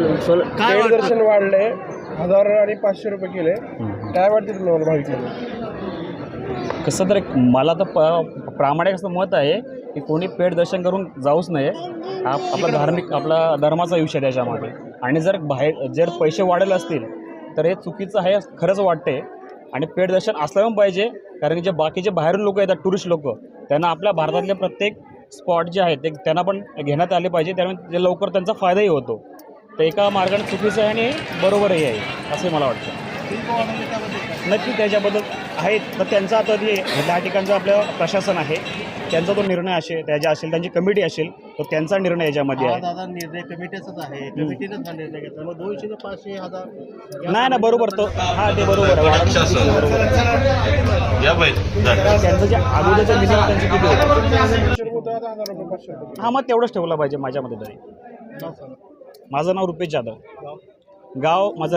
बोल सोल काय वाटतं? दर्शन वाढले हजार आणि पाचशे रुपये केले. काय वाटते तुम्हाला भाविक कसं तर एक मला तर प प्रामाणिक असं मत आहे की कोणी पेट दर्शन करून जाऊच नये. हा आपला धार्मिक आपला धर्माचा विषय त्याच्यामध्ये. आणि जर बाहेर जर पैसे वाढेल असतील तर हे चुकीचं आहे खरंच वाटते. आणि पेट दर्शन असलं पण पाहिजे कारण की जे बाकीचे बाहेरून लोक येतात टुरिस्ट लोक त्यांना आपल्या भारतातले प्रत्येक स्पॉट जे आहेत ते त्यांना पण घेण्यात आले पाहिजे त्यामुळे ते लवकर त्यांचा फायदाही होतो. तर एका मार्गाने चुकीचं आहे आणि बरोबरही आहे असं मला वाटतं. नक्की त्याच्याबद्दल आहेत तर त्यांचा आता जे त्या ठिकाणचं आपलं प्रशासन आहे त्यांचा तो निर्णय असेल त्याच्या असेल त्यांची कमिटी असेल तो त्यांचा निर्णय याच्यामध्ये आहे. दादा निर्णय कमिटीचाच आहे कमिटीनेच हा निर्णय घेतला. मग दोनशे ते पाचशे हजार नाही ना बरोबर तो हा ते बरोबर आहे. बरोबर आहे. त्यांचं जे अगोदरचं मिनिमम त्यांची किती होतं? हा मग तेवढंच ठेवलं पाहिजे माझ्यामध्ये तरी. माझं नाव रुपेश जाधव. गाव माझं